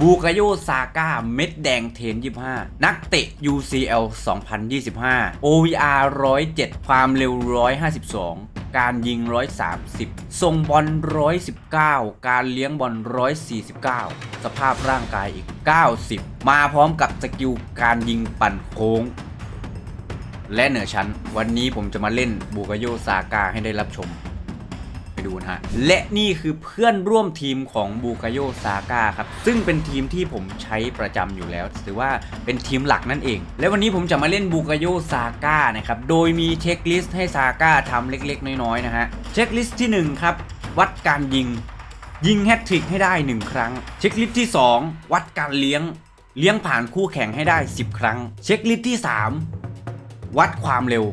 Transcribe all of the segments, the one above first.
บูกาโยซาก้าเม็ดแดงเทน 25 นักเตะ UCL 2025 OVR 107 ความเร็ว 152 การยิง 130 ทรงบอล 119 การเลี้ยงบอล 149 สภาพร่างกายอีก 90 มาพร้อมกับสกิลการยิงปั่นโค้ง และเหนือชั้น วันนี้ผมจะมาเล่นบูกาโยซาก้าให้ได้รับชม ไปดูนะฮะ และนี่คือเพื่อนร่วมทีมของบูกาโยซาก้าครับ ซึ่งเป็นทีมที่ผมใช้ประจำอยู่แล้ว ถือว่าเป็นทีมหลักนั่นเอง และวันนี้ผมจะมาเล่นบูกาโยซาก้านะครับ โดยมีเช็คลิสต์ให้ซาก้าทำเล็กๆ น้อยๆนะฮะ เช็คลิสต์ที่ 1 ครับ วัดการยิง ยิงแฮตทริกให้ได้ 1 ครั้ง เช็คลิสต์ที่ 2 วัดการเลี้ยง เลี้ยงผ่านคู่แข่งให้ได้ 10 ครั้ง เช็คลิสต์ที่ 3 วัดความเร็ว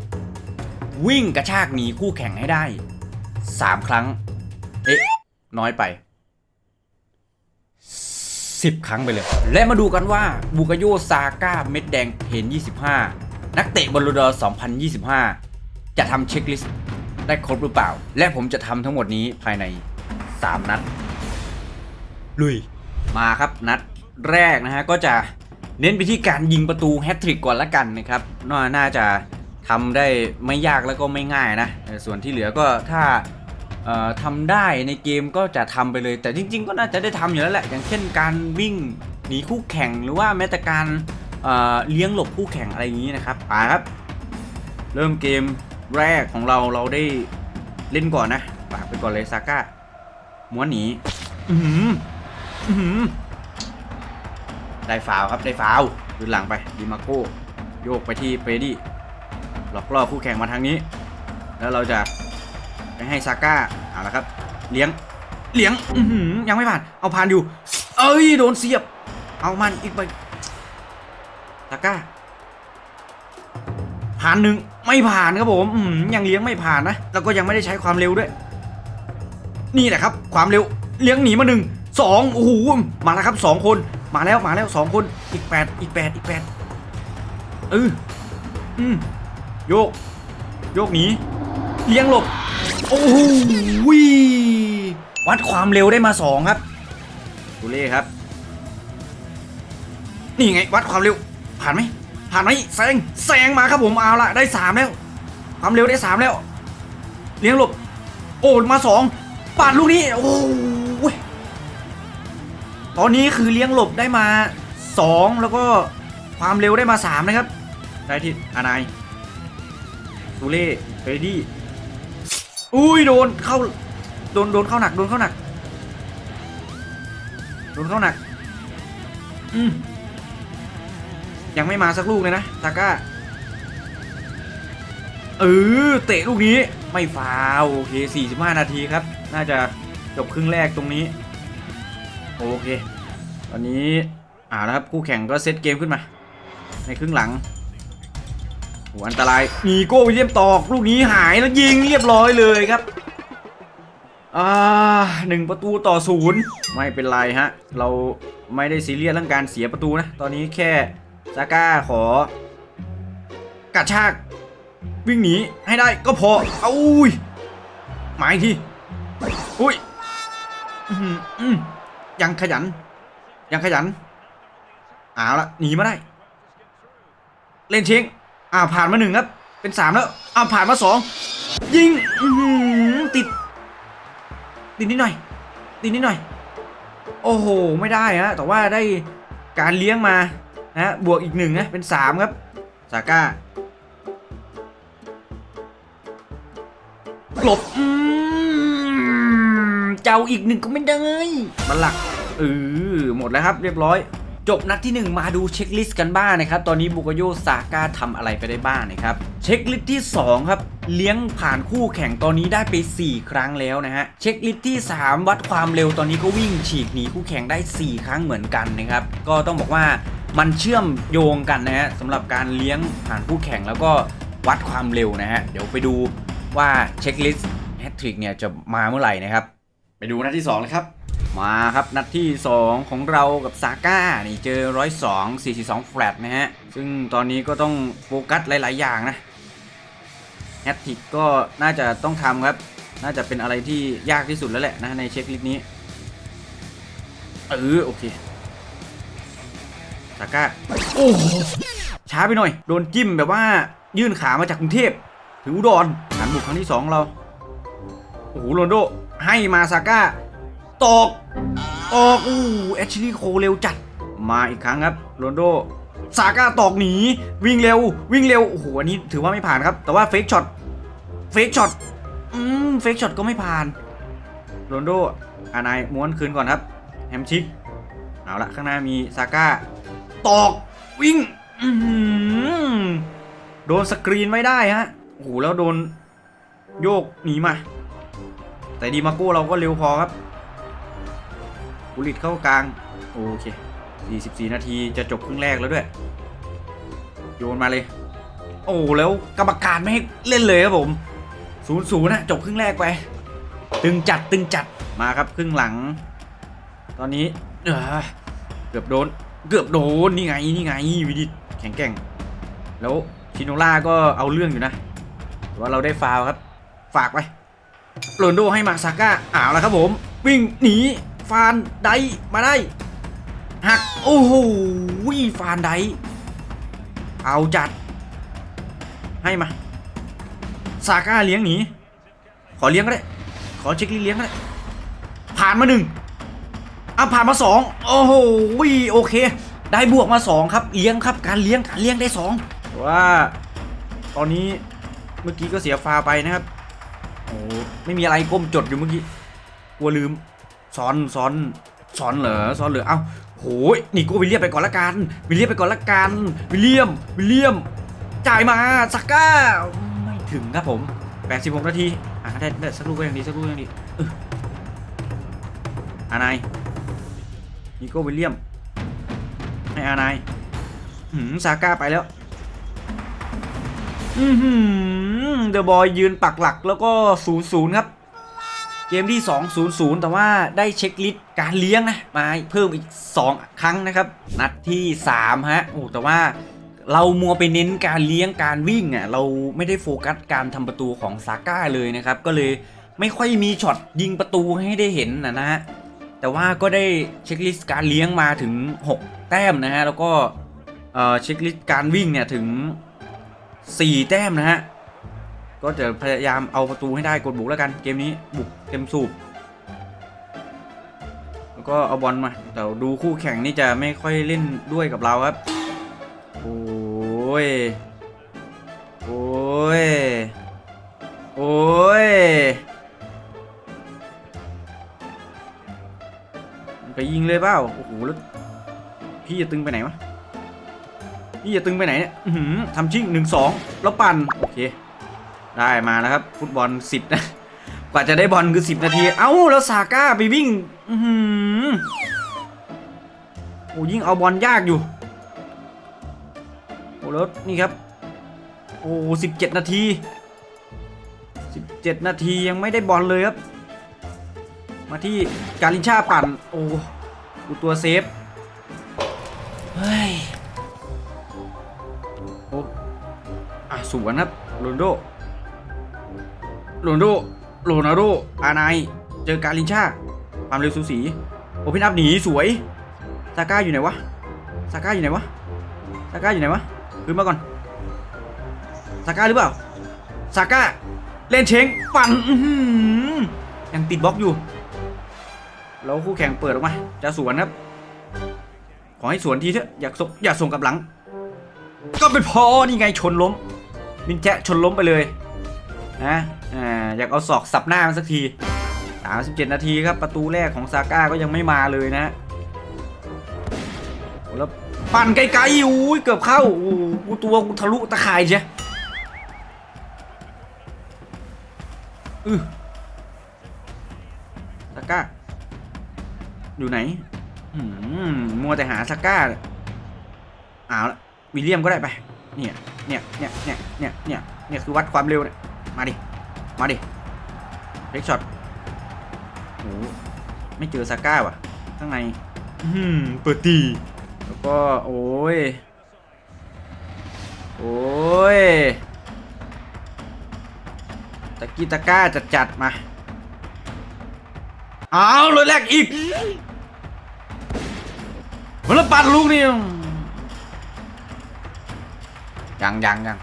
วิ่งกระชากหนีคู่แข่งให้ได้ 3ครั้ง เอ๊ะ น้อยไป10ครั้งไปเลย และมาดูกันว่าบูกาโยซาก้าเม็ดแดงเพน25 นักเตะบอลลูดอร์2025 จะทำเช็คลิสต์ได้ครบหรือเปล่า และผมจะทำทั้งหมดนี้ภายใน 3 นัด ลุย มาครับนัดแรกนะฮะ ก็จะเน้นไปที่การยิงประตูแฮตทริกก่อนละกันนะครับน่าน่าจะทำได้ไม่ยากแล้วก็ไม่ง่ายนะเออส่วนที่เหลือก็ถ้าเอ่อ ทำได้ในเกมก็จะทำไปเลย แต่จริง ๆ ก็น่าจะได้ทำอยู่แล้วแหละ อย่างเช่นการวิ่งหนีคู่แข่งหรือว่าแม้แต่การเเลี้ยงหลบคู่แข่งอะไรอย่างนี้นะครับไปครับ เริ่มเกมแรกของเราเราได้เล่นก่อนนะฝากไปก่อนเลยซาก้าม้วนหนีอือหืออื้อหือได้ฟาวครับได้ฟาวล์ดูหลังไปดิมาโก้โยกไปที่เฟรดี้หลอกล่อคู่แข่งมาทางนี้ แล้วเราจะ ไปให้ซาก้าเอาละครับ เลี้ยงเลี้ยงยังไม่ผ่าน เอาผ่านอยู่ เอ้ยโดนเสียบ เอามันอีกไปซาก้าผ่านหนึ่งไม่ผ่านครับผมอืมยังเลี้ยงไม่ผ่านนะแล้วก็ยังไม่ได้ใช้ความเร็วด้วย นี่แหละครับ ความเร็วเลี้ยงหนีมาหนึ่งสองโอ้โหมาแล้วครับสองคนมาแล้วมาแล้วสองคนอีกแปดอีกแปดอีกแปดเอออืมโยก โยกหนีเลี้ยงหลบ โอ้โหวัดความเร็วได้มาสองครับดูเล่ครับ นี่ไงวัดความเร็ว ผ่านไหมผ่านไหมแซงแซงมาครับผมเอาละได้สามแล้ว ความเร็วได้สามแล้ว เลี้ยงหลบ โอ้มาสองปาดลูกนี้โอ้ยตอนนี้คือเลี้ยงหลบได้มาสองแล้วก็ความเร็วได้มาสามนะครับได้ที่อานายตูเล่เฟรดี้ อุ้ยโดนเข้าโดนโดนเข้าหนักโดนเข้าหนักโดนเข้าหนักอืมยังไม่มาสักลูกเลยนะซาก้าเออเตะลูกนี้ไม่ฟาวโอเค 45 นาทีครับ น่าจะจบครึ่งแรกตรงนี้ โอเค ตอนนี้อ่าแล้วครับคู่แข่งก็เซตเกมขึ้นมา ในครึ่งหลัง โหอันตรายมีโก้วิลเลียมตอกลูกนี้หายแล้วยิงเรียบร้อยเลยครับอ่าหนึ่งประตูต่อศูนย์ไม่เป็นไรฮะ เราไม่ได้ซีเรียสเรื่องการเสียประตูนะ ตอนนี้แค่ซาก้าขอกระชากวิ่งหนีให้ได้ก็พอเอาอุ้ยหมายทีอุ้ยยังขยัน ยังขยันเอาละหนีมาได้ เล่นเชง อ่าผ่านมาหนึ่งครับ เป็นสามแล้ว อ่าผ่านมาสองยิงติด ติดนิดหน่อย ติดนิดหน่อย โอ้โห ไม่ได้ฮะแต่ว่าได้การเลี้ยงมานะฮะบวกอีกหนึ่งนะเป็นสามครับซาก้าหลบอืมเจ้าอีกหนึ่งก็ไม่ได้บัลลักเออหมดแล้วครับ เรียบร้อย จบนัดที่ 1 มาดูเช็คลิสต์กันบ้างนะครับ ตอนนี้บุกโยซาก้าทำอะไรไปได้บ้างนะครับ เช็คลิสต์ที่ 2 ครับ เลี้ยงผ่านคู่แข่งตอนนี้ได้ไป 4 ครั้งแล้วนะฮะ เช็คลิสต์ที่ 3 วัดความเร็วตอนนี้ก็วิ่งฉีกหนีคู่แข่งได้ 4 ครั้งเหมือนกันนะครับ ก็ต้องบอกว่ามันเชื่อมโยงกันนะฮะสำหรับการเลี้ยงผ่านคู่แข่งแล้วก็วัดความเร็วนะฮะ เดี๋ยวไปดูว่าเช็คลิสต์แฮตทริกเนี่ยจะมาเมื่อไหร่นะครับ ไปดูนัดที่2เลยครับ มาครับนัดที่ 2 ของเรากับซาก้านี่เจอ 102 42 แฟลตนะฮะ ซึ่งตอนนี้ก็ต้องโฟกัสหลาย ๆ อย่างนะแฮตติกก็น่าจะต้องทำครับ น่าจะเป็นอะไรที่ยากที่สุดแล้วแหละนะในเช็คลิสต์นี้ เออ โอเคซาก้า โอ้โช้าไปหน่อย โดนจิ้มแบบว่ายื่นขามาจากกรุงเทพถึงอุดรฐานบุกครั้งที่สองเรา โอ้โหโรนโดให้มาซาก้า ตอกตอกอู้แอชลีย์โคเร็วจัด มาอีกครั้งครับโรนโดซาก้าตอกหนีวิ่งเร็ว วิ่งเร็วโอ้โหอันนี้ถือว่าไม่ผ่านครับ แต่ว่าเฟกช็อตเฟกช็อตอืมเฟกช็อตก็ไม่ผ่านโรนโดอานายม้วนคืนก่อนครับ แฮมชิกเอาละข้างหน้ามีซาก้าตอกวิ่งอื้อหือโดนสกรีนไม่ได้ฮะโอ้โหแล้วโดนโยกหนีมา แต่ดีมาโก้เราก็เร็วพอครับ บุลิตเข้ากลาง โอเค 44 นาทีจะจบครึ่งแรกแล้วด้วย โยนมาเลย โอ้แล้วกรรมการไม่ให้เล่นเลยครับผม0-0นย์นะจบครึ่งแรกไป ตึงจัดตึงจัดมาครับครึ่งหลัง ตอนนี้เกือบโดน เกือบโดนนี่ไงนี่ไงวิดิตแข็งแกร่ง แล้วชินโนล่าก็เอาเรื่องอยู่นะแต่ว่าเราได้ฟาวครับ ฝากไปโรนโดให้มาซาก้าอ้าวแล้วครับผม วิ่งหนี ฟานไดมาได้ หัก โอ้โหฟานไดเอาจัด ให้มาซาก้าเลี้ยงหนีขอเลี้ยงก็ได้ ขอเช็คลิสต์เลี้ยงก็ได้ ผ่านมาหนึ่งอะผ่านมาสองโอ้โหโอเค ได้บวกมาสองครับ เลี้ยงครับ การเลี้ยง การเลี้ยงได้สองว่าตอนนี้เมื่อกี้ก็เสียฟาวไปนะครับ โอ้ไม่มีอะไรก้มจดอยู่เมื่อกี้ กลัวลืม ซ้อนซ้อนซ้อนเหรอซ้อนเหรอเอ้าโหยนี่กูวิลเลียมไปก่อนละกันวิลเลียมไปก่อนละกันวิลเลียมวิลเลียม จ่ายมาสักก้าไม่ถึงครับผม86นาทีอะได้ได้สักลูกก็ยังดีสักลูกก็ยังดีอานายนิโก้วิลเลียมให้อานายหืมซาก้าไปแล้วอือหือเดอะบอยยืนปักหลักแล้วก็0-0ครับ เกมที่2-0-0แต่ว่าได้เช็คลิสต์การเลี้ยงนะ มาเพิ่มอีก 2 ครั้งนะครับ นัดที่ 3 ฮะ โอ้แต่ว่าเรามัวไปเน้นการเลี้ยงการวิ่งอะเราไม่ได้โฟกัสการทำประตูของซาก้าเลยนะครับ ก็เลยไม่ค่อยมีช็อตยิงประตูให้ได้เห็นนะนะฮะแต่ว่าก็ได้เช็คลิสต์การเลี้ยงมาถึง 6 แต้มนะฮะแล้วก็เอ่อเช็คลิสต์การวิ่งเนี่ยถึง 4 แต้มนะฮะ ก็จะพยายามเอาประตูให้ได้กดบุกแล้วกันเกมนี้บุกเต็มสูบแล้วก็เอาบอลมาแต่ดูคู่แข่งนี่จะไม่ค่อยเล่นด้วยกับเราครับ โอ้ยโอ้ยโอ้ยไปยิงเลยเปล่าโอ้โหแล้วพี่จะตึงไปไหนวะพี่จะตึงไปไหนเนี่ยทำชิ่งหนึ่งสองแล้วปั่นโอเค ได้มาแล้วครับฟุตบอลสิบนะกว่าจะได้บอลคือสิบนาที เอ้าแล้วซาก้าไปวิ่งอือโอ้ยิ่งเอาบอลยากอยู่โอ้แล้วนี่ครับ โอ้สิบเจ็ดนาทีสิบเจ็ดนาทียังไม่ได้บอลเลยครับ มาที่การินชาปั่น โอ้ดูตัวเซฟเฮ้ยโอ้อะสวนครับโรนโด โรนโดโรนัลโดอานายเจอการินชาความเร็วสูสีโอเพนอัพหนีสวยซาก้าอยู่ไหนวะซาก้าอยู่ไหนวะซาก้าอยู่ไหนวะขึ้นมาก่อนซาก้าหรือเปล่าซาก้าเล่นเชงปั่นยังติดบล็อกอยู่แล้วคู่แข่งเปิดออกมา จะสวนครับ ขอให้สวนทีเถอะอยากส่งอยากส่งกับหลัง ก็เป็นพอนี่ไงชนล้มมินแจะชนล้มไปเลย นะอ่าอยากเอาศอกสับหน้ามันสักที 37 นาทีครับประตูแรกของซาก้าก็ยังไม่มาเลยนะแล้วปั่นไกลๆอุ้ยเกือบเข้าโอ้โหกูตัวกูทะลุตะข่ายเชียอือซาก้า อยู่ไหนอืมมัวแต่หาซาก้าเอาละวิลเลียมก็ได้ไป เนี่ย เนี่ย เนี่ย เนี่ย เนี่ย เนี่ย เนี่ย คือวัดความเร็วเนี่ย มาดิ มาดิเล็กช็อตโอ้ไม่เจอซาก้าว่ะ ข้างในอืมเปิดตี แล้วก็โอ้ย โอ้ยตะกี้ตะก้าจัดจัดๆมาเอาเลยแรกอีกมันละปัดลูกนี่ยังยังยัง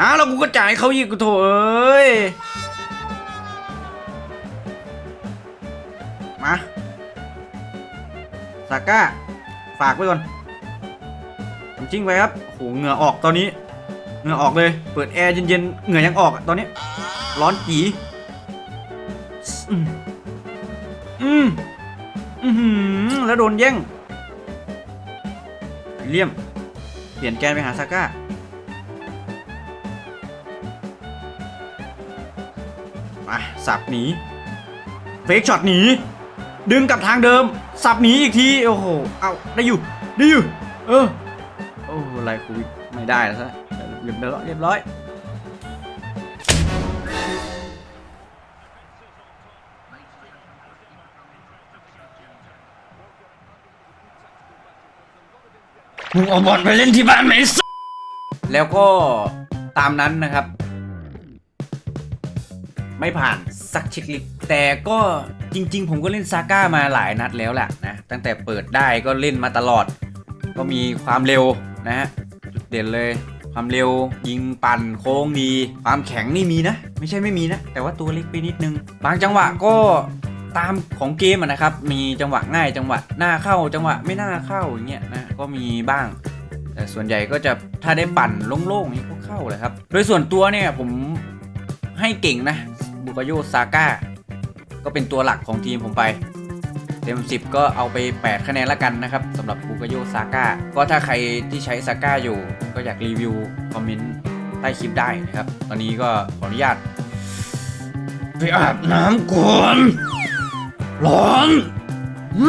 อ้าวแล้วกูก็จ่ายเขาอีกกูโถเอ้ย มาซาก้า ฝากไว้ก่อนทำจริงไปครับโหเหงื่อออกตอนนี้ เหงื่อออกเลย เปิดแอร์เย็นๆ เหงื่อยังออกอะตอนนี้ ร้อนจีอืมอืมอือหือแล้วโดนแย่ง เลี่ยม เปลี่ยนแกนไปหาซาก้า สับหนีเฟกช็อตหนีดึงกลับทางเดิม สับหนีอีกทีโอ้โหเอาได้อยู่ได้อยู่เออโอ้ไรคุยไม่ได้แล้วซะเรียบร้อยเรียบร้อยมึงเอาบอลไปเล่นที่บ้านไหมสแล้วก็ตามนั้นนะครับ ไม่ผ่าน สักเช็คลิสต์แต่ก็จริง ๆ ผมก็เล่นซาก้ามาหลายนัดแล้วแหละนะ ตั้งแต่เปิดได้ก็เล่นมาตลอด ก็มีความเร็วนะฮะจุดเด่นเลยความเร็วยิงปั่นโค้งดี ความแข็งนี่มีนะ ไม่ใช่ไม่มีนะ แต่ว่าตัวเล็กไปนิดนึง บางจังหวะก็ตามของเกมนะครับ มีจังหวะง่ายจังหวะหน้าเข้าจังหวะไม่น่าเข้าอย่างเงี้ยนะก็มีบ้าง แต่ส่วนใหญ่ก็จะถ้าได้ปั่นโล่งๆนี่ก็เข้าเลยครับ โดยส่วนตัวเนี่ยผมให้เก่งนะ บุกโยซาก้าก็เป็นตัวหลักของทีมผมไป เต็ม 10 ก็เอาไป 8 คะแนนละกันนะครับสำหรับบุกโยซาก้าก็ถ้าใครที่ใช้ซาก้าอยู่ ก็อยากรีวิวคอมเมนต์ใต้คลิปได้นะครับ ตอนนี้ก็ขออนุญาตไปอาบน้ำก่อนร้อนอื